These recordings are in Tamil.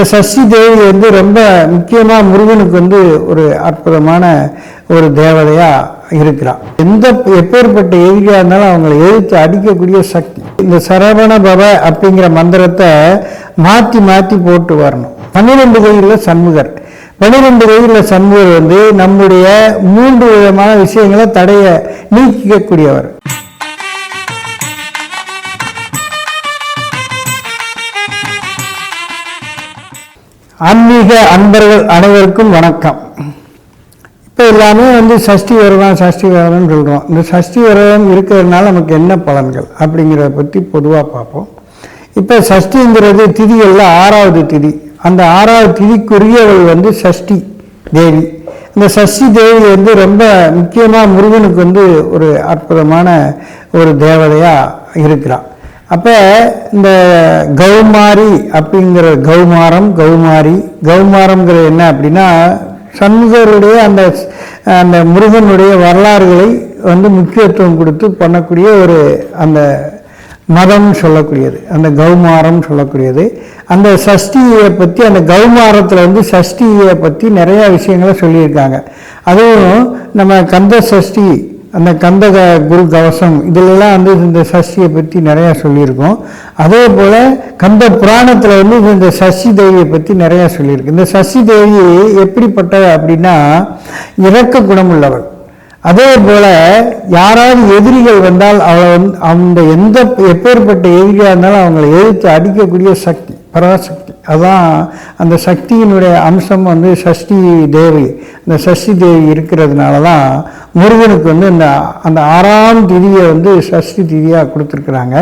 இந்த சஷ்டி தேவி வந்து ரொம்ப முக்கியமாக முருகனுக்கு வந்து ஒரு அற்புதமான ஒரு தேவதையாக இருக்கிறான் எந்த எப்பேற்பட்ட எதிரியாக இருந்தாலும் அவங்களை எதிர்த்து அடிக்கக்கூடிய சக்தி. இந்த சரவண பவ அப்படிங்கிற மந்திரத்தை மாற்றி மாற்றி போட்டு வரணும். பன்னிரெண்டு கையில் சண்முகர். பன்னிரெண்டு கையில் சண்முகர் வந்து நம்முடைய மூன்று விதமான விஷயங்களை தடையை நீக்கிக்கக்கூடியவர். ஆன்மீக அன்பர்கள் அனைவருக்கும் வணக்கம். இப்போ எல்லாமே வந்து சஷ்டி விரதம் சஷ்டி விரதம்னு சொல்கிறோம் இந்த சஷ்டி விரதம் இருக்கிறதுனால நமக்கு என்ன பலன்கள் அப்படிங்கிறத பற்றி பொதுவாக பார்ப்போம். இப்போ சஷ்டிங்கிறது திதிகளில் ஆறாவது திதி. அந்த ஆறாவது திதிக்குரியவள் வந்து சஷ்டி தேவி. இந்த சஷ்டி தேவி வந்து ரொம்ப முக்கியமாக முருகனுக்கு வந்து ஒரு அற்புதமான ஒரு தேவதையாக இருக்கிறாள் அப்போ இந்த கௌமாரி அப்படிங்கிற கௌமாரம் கௌமாரி கௌமாரம்ங்கிறது என்ன அப்படின்னா சண்முகருடைய அந்த அந்த முருகனுடைய வரலாறுகளை வந்து முக்கியத்துவம் கொடுத்து பண்ணக்கூடிய ஒரு அந்த மதம் சொல்லக்கூடியது அந்த கௌமாரம் சொல்லக்கூடியது. அந்த சஷ்டியை பற்றி அந்த கௌமாரத்தில் வந்து சஷ்டியை பற்றி நிறையா விஷயங்களை சொல்லியிருக்காங்க. அதுவும் நம்ம கந்த சஷ்டி அந்த கந்தக குரு கவசம் இதிலெல்லாம் வந்து இந்த சஷ்டியை பற்றி நிறையா சொல்லியிருக்கோம். அதே போல் கந்த புராணத்தில் வந்து இந்த சஷ்டி தேவியை பற்றி நிறையா சொல்லியிருக்கு. இந்த சஷ்டி தேவி எப்படிப்பட்ட அப்படின்னா இரக்க குணமுள்ளவள். அதே போல் யாராவது எதிரிகள் வந்தால் அவளை வந்து அந்த எந்த எப்பேற்பட்ட எதிரியாக இருந்தாலும் அவங்களை எதிர்த்து அடிக்கக்கூடிய சக்தி பராசக்தி. அதான் அந்த சக்தியினுடைய அம்சம் வந்து சஷ்டி தேவி. அந்த சஷ்டி தேவி இருக்கிறதுனால தான் முருகனுக்கு வந்து இந்த அந்த ஆறாம் திதியை வந்து சஷ்டி திதியாக கொடுத்துருக்குறாங்க.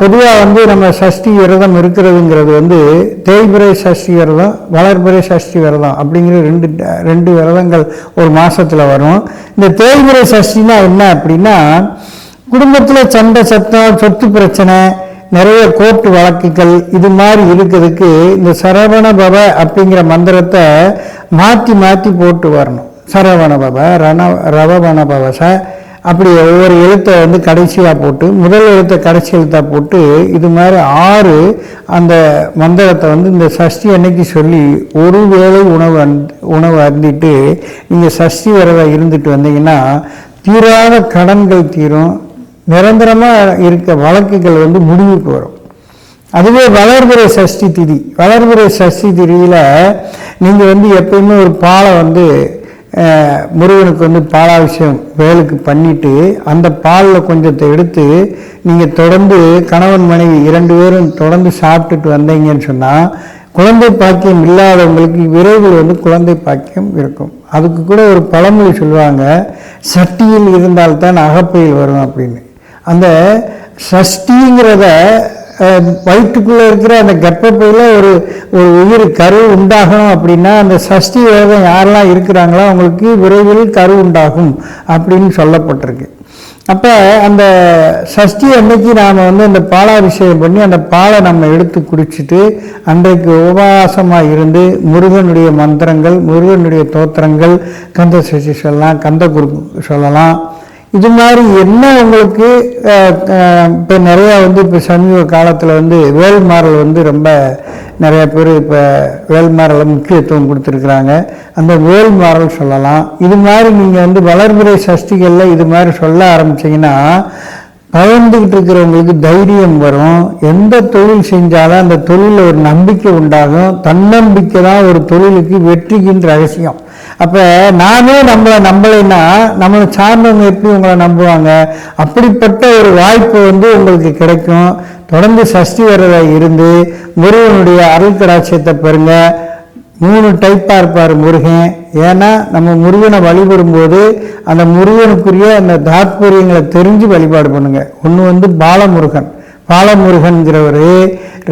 பொதுவாக வந்து நம்ம சஷ்டி விரதம் இருக்கிறதுங்கிறது வந்து தேய்பிரை சஷ்டி விரதம் வளர்பிறை சஷ்டி விரதம் அப்படிங்கிற ரெண்டு ரெண்டு விரதங்கள் ஒரு மாதத்தில் வரும். இந்த தேய்பிரை சஷ்டினா என்ன அப்படின்னா குடும்பத்தில் சண்டை சத்தம் சொத்து பிரச்சனை நிறைய கோர்ட்டு வழக்குகள் இது மாதிரி இருக்கிறதுக்கு இந்த சரவண பவ அப்படிங்கிற மந்திரத்தை மாற்றி மாற்றி போட்டு வரணும். சரவண பவ ரண ரவவண பவச அப்படி ஒவ்வொரு எழுத்தை வந்து கடைசியாக போட்டு முதல் எழுத்தை கடைசி எழுத்தாக போட்டு இது மாதிரி ஆறு அந்த மந்திரத்தை வந்து இந்த சஷ்டி அன்னைக்கு சொல்லி ஒரு வேளை உணவு அந் உணவு அருந்திட்டு நீங்கள் சஷ்டி விரதம் இருந்துட்டு வந்தீங்கன்னா தீராத கடன்கள் தீரும். நிரந்தரமாக இருக்க வழக்குகள் வந்து முடிவுக்கு வரும். அதுவே வளர்பிறை சஷ்டி திதி. வளர்பிறை சஷ்டி திதியில் நீங்கள் வந்து எப்பயுமே ஒரு பாலை வந்து முருகனுக்கு வந்து பாலாபிஷேகம் வேலுக்கு பண்ணிவிட்டு அந்த பாலில் கொஞ்சத்தை எடுத்து நீங்கள் தொடர்ந்து கணவன் மனைவி இரண்டு பேரும் தொடர்ந்து சாப்பிட்டுட்டு வந்தீங்கன்னு சொன்னால் குழந்தை பாக்கியம் இல்லாதவங்களுக்கு விரைவில் வந்து குழந்தை பாக்கியம் இருக்கும். அதுக்கு கூட ஒரு பழமொழி சொல்லுவாங்க சட்டியில் இருந்தால்தான் அகப்பையில் வரும் அப்படின்னு. அந்த சஷ்டிங்கிறத வயிற்றுக்குள்ளே இருக்கிற அந்த கர்ப்பப்பையில் ஒரு ஒரு உயிர் கரு உண்டாகணும் அப்படின்னா அந்த சஷ்டி விரதம் யாரெல்லாம் இருக்கிறாங்களோ அவங்களுக்கு விரைவில் கரு உண்டாகும் அப்படின்னு சொல்லப்பட்டிருக்கு. அப்போ அந்த சஷ்டி அன்னைக்கு நாம் வந்து அந்த பாலாபிஷேகம் பண்ணி அந்த பாலை நம்ம எடுத்து குடிச்சிட்டு அன்றைக்கு உபவாசமாக இருந்து முருகனுடைய மந்திரங்கள் முருகனுடைய தோத்திரங்கள் கந்த சஷ்டி சொல்லலாம் கந்த குரு சொல்லலாம். இது மாதிரி என்ன உங்களுக்கு இப்போ நிறையா வந்து இப்போ சமீப காலத்தில் வந்து வேல்மாரல் வந்து ரொம்ப நிறையா பேர் இப்போ வேல்மாரலை முக்கியத்துவம் கொடுத்துருக்குறாங்க. அந்த வேல்மாறல் சொல்லலாம். இது மாதிரி நீங்கள் வந்து வளர்பிறை சஷ்டிகளில் இது மாதிரி சொல்ல ஆரம்பிச்சீங்கன்னா பயந்துகிட்டு இருக்கிறவங்களுக்கு தைரியம் வரும். எந்த தொழில் செஞ்சாலும் அந்த தொழிலில் ஒரு நம்பிக்கை உண்டாகும். தன்னம்பிக்கை தான் ஒரு தொழிலுக்கு வெற்றிக்குன்ற ரகசியம். அப்போ நானே நம்மளை நம்பலைன்னா நம்மளை சார்ந்தவங்க எப்படி உங்களை நம்புவாங்க? அப்படிப்பட்ட ஒரு வாய்ப்பு வந்து உங்களுக்கு கிடைக்கும். தொடர்ந்து சஷ்டி வரதா இருந்து முருகனுடைய அருள் கடாட்சியத்தை பெறுங்க மூணு டைப்பாக இருப்பார் முருகன். ஏன்னா நம்ம முருகனை வழிபடும்போது அந்த முருகனுக்குரிய அந்த தாத்பரியங்களை தெரிஞ்சு வழிபாடு பண்ணுங்க. ஒன்று வந்து பாலமுருகன். பாலமுருகன்கிறவர்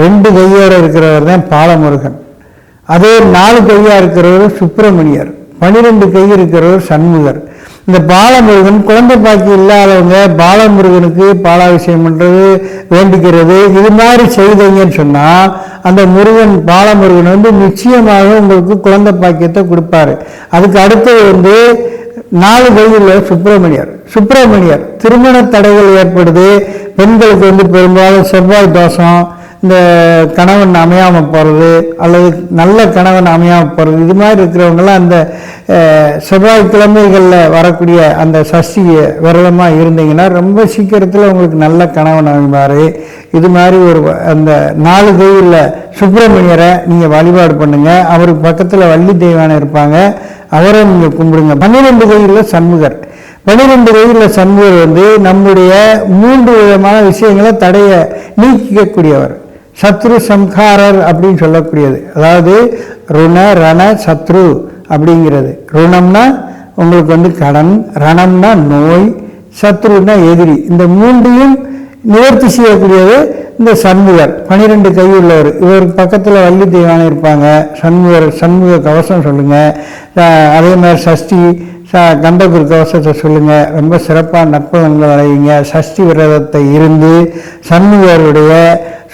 ரெண்டு கையோடு இருக்கிறவர் தான் பாலமுருகன். அதே நாலு கையாக இருக்கிறவர் சுப்பிரமணியர். பனிரெண்டு கை இருக்கிறவர் சண்முகர். இந்த பாலமுருகன் குழந்தை பாக்கி இல்லாதவங்க பாலமுருகனுக்கு பாலாபிஷேகம் பண்ணுறது வேண்டிக்கிறது இது மாதிரி செய்தீங்கன்னு சொன்னால் அந்த முருகன் பாலமுருகன் வந்து நிச்சயமாக உங்களுக்கு குழந்தை பாக்கியத்தை கொடுப்பாரு. அதுக்கு அடுத்தது வந்து நாலு கையில் சுப்பிரமணியர். சுப்பிரமணியர் திருமண தடைகள் ஏற்படுது. பெண்களுக்கு வந்து பெரும்பாலும் செவ்வாய் தோஷம் இந்த கணவன் அமையாமல் போகிறது அல்லது நல்ல கணவன் அமையாமல் போகிறது இது மாதிரி இருக்கிறவங்களாம் அந்த செவ்வாய்க்கிழமைகளில் வரக்கூடிய அந்த சஷ்டி விரதமாக இருந்தீங்கன்னா ரொம்ப சீக்கிரத்தில் உங்களுக்கு நல்ல கணவன் அமைவார். இது மாதிரி ஒரு அந்த நாலு கோயிலில் சுப்பிரமணியரை நீங்கள் வழிபாடு பண்ணுங்கள் அவருக்கு பக்கத்தில் வள்ளி தெய்வானை இருப்பாங்க. அவரை நீங்கள் கும்பிடுங்க. பன்னிரெண்டு கோயிலில் சண்முகர். பன்னிரெண்டு கோயிலில் சண்முகர் வந்து நம்முடைய மூன்று விதமான விஷயங்களை தடையை நீக்கக்கூடியவர் சத்ரு சம்ஹாரர் அப்படின்னு சொல்லக்கூடியது. அதாவது ருண ரண சத்ரு அப்படிங்கிறது. ருணம்னா உங்களுக்கு வந்து கடன் ரணம்னா நோய் சத்ருன்னா எதிரி. இந்த மூன்றையும் நிவர்த்தி செய்யக்கூடியது இந்த சண்முகர். பனிரெண்டு கை உள்ளவர். இவர் பக்கத்தில் வள்ளி தெய்வானம் இருப்பாங்க. சண்முகர் சண்முக கவசம் சொல்லுங்கள் அதே மாதிரி சஷ்டி சார் கண்டகுரு கவசத்தை சொல்லுங்கள் ரொம்ப சிறப்பாக நற்பலன்களை வரைவீங்க சஷ்டி விரதத்தை இருந்து சண்முகருடைய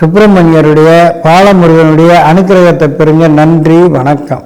சுப்பிரமணியருடைய பாலமுருகனுடைய அனுக்கிரகத்தை பெறுங்க. நன்றி வணக்கம்.